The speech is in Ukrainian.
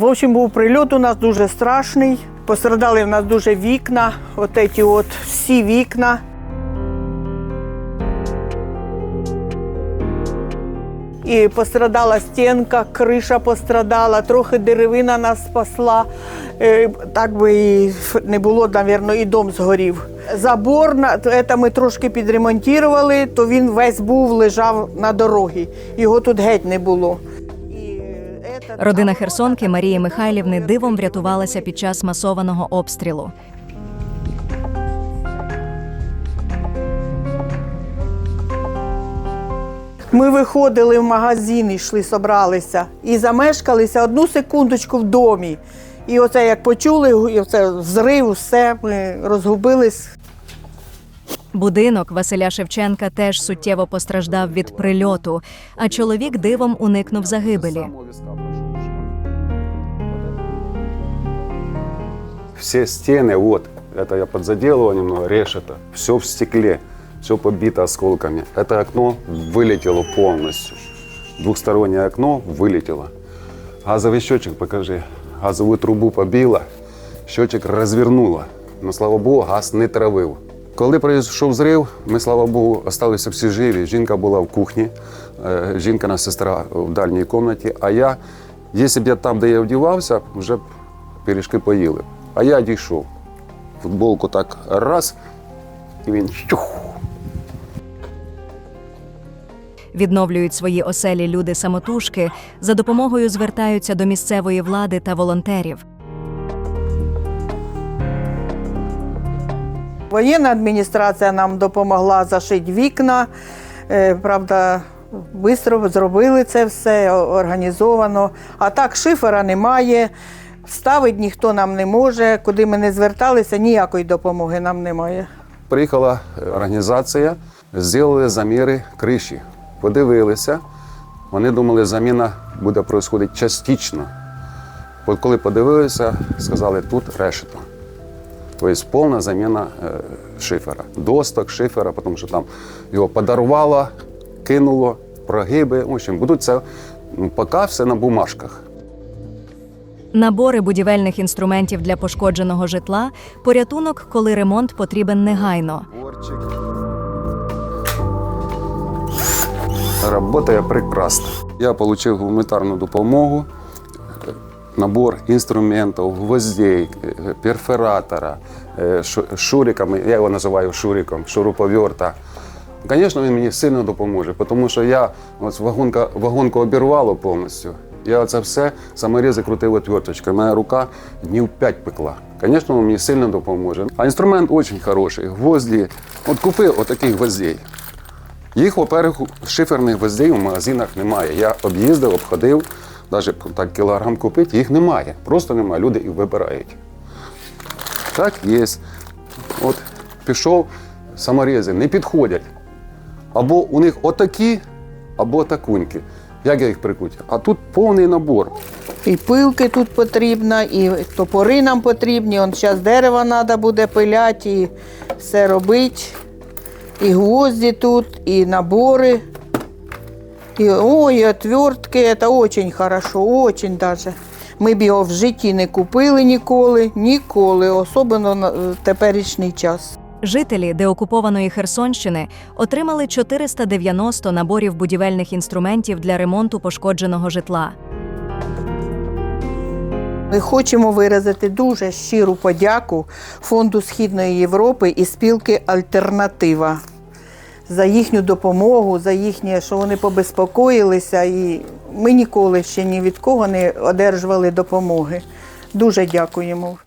В общем, був прильот у нас дуже страшний. Пострадали в нас дуже вікна, от ці от всі вікна. І пострадала стінка, криша пострадала, трохи деревина нас спасла. Е, Так би і не було, мабуть, і дом згорів. Забор це ми трошки підремонтували, то він весь був, лежав на дорогі. Його тут геть не було. Родина Херсонки Марії Михайлівни дивом врятувалася під час масованого обстрілу. Ми виходили в магазин, йшли, собралися і замешкалися одну секундочку в домі. І оце як почули, і оце взрив, все, ми розгубились. Будинок Василя Шевченка теж суттєво постраждав від прильоту, а чоловік дивом уникнув загибелі. Все стены, вот, это я подзаделывал немного, решето, все в стекле, все побито осколками. Это окно вылетело полностью. Двухстороннее окно вылетело. Газовый счетчик, покажи. Газовую трубу побило, счетчик розвернуло. Но, слава Богу, газ не травив. Коли пройшов зрив, ми, слава Богу, залишилися всі живі. Жінка була в кухні, е, жінкина сестра в дальній кімнаті, а я, якщо б я там, де я вдівався, вже б пиріжки поїли. А я дійшов. Футболку так раз, і він чух. Відновлюють свої оселі люди самотужки, за допомогою звертаються до місцевої влади та волонтерів. Воєнна адміністрація нам допомогла зашити вікна. Е, Правда, швидко зробили це все організовано. А так шифера немає, ставити ніхто нам не може. Куди ми не зверталися, ніякої допомоги нам немає. Приїхала е, організація, зробили заміри криші. Подивилися. Вони думали, заміна буде проходити частично. Коли подивилися, сказали, тут решето. Тобто повна заміна е, шифера. Досток шифера, тому що там його подарувало, кинуло, прогиби. В общем, будуть це ну, поки все на бумажках. Набори будівельних інструментів для пошкодженого житла, порятунок, коли ремонт потрібен негайно. Работає прекрасно. Я отримав гуманітарну допомогу, набор інструментів, гвоздей, е, перфоратора, е, шуриками, я його називаю шуриком, шуруповерта. Звісно, він мені сильно допоможе, тому що я ось вагонка, вагонку обірвало повністю. Я це все саморізи крутив отверточкою. Моя рука днів 5 пекла. Звісно, він мені сильно допоможе. А інструмент дуже хороший. Гвозді. От купив отаких гвоздей. Їх, во-первых, шиферних гвоздей в магазинах немає. Я об'їздив, обходив, навіть так кілограм купити, їх немає. Просто немає. Люди їх вибирають. Так, є. От пішов, саморізи не підходять. Або у них отакі, або такуньки. Як я їх прикрутив? А тут повний набор. І пилки тут потрібно, і топори нам потрібні. Он зараз дерево треба буде пиляти, і все робити. І гвозді тут, і набори. І, ой, отвертки, це дуже хорошо, дуже даже. Ми б його в житті не купили ніколи, ніколи, особливо на е, теперішній час. Жителі деокупованої Херсонщини отримали 490 наборів будівельних інструментів для ремонту пошкодженого житла. Ми хочемо виразити дуже щиру подяку Фонду Східної Європи і спілки Альтернатива за їхню допомогу, за їхнє, що вони побезпокоїлися. І ми ніколи ще ні від кого не одержували допомоги. Дуже дякуємо.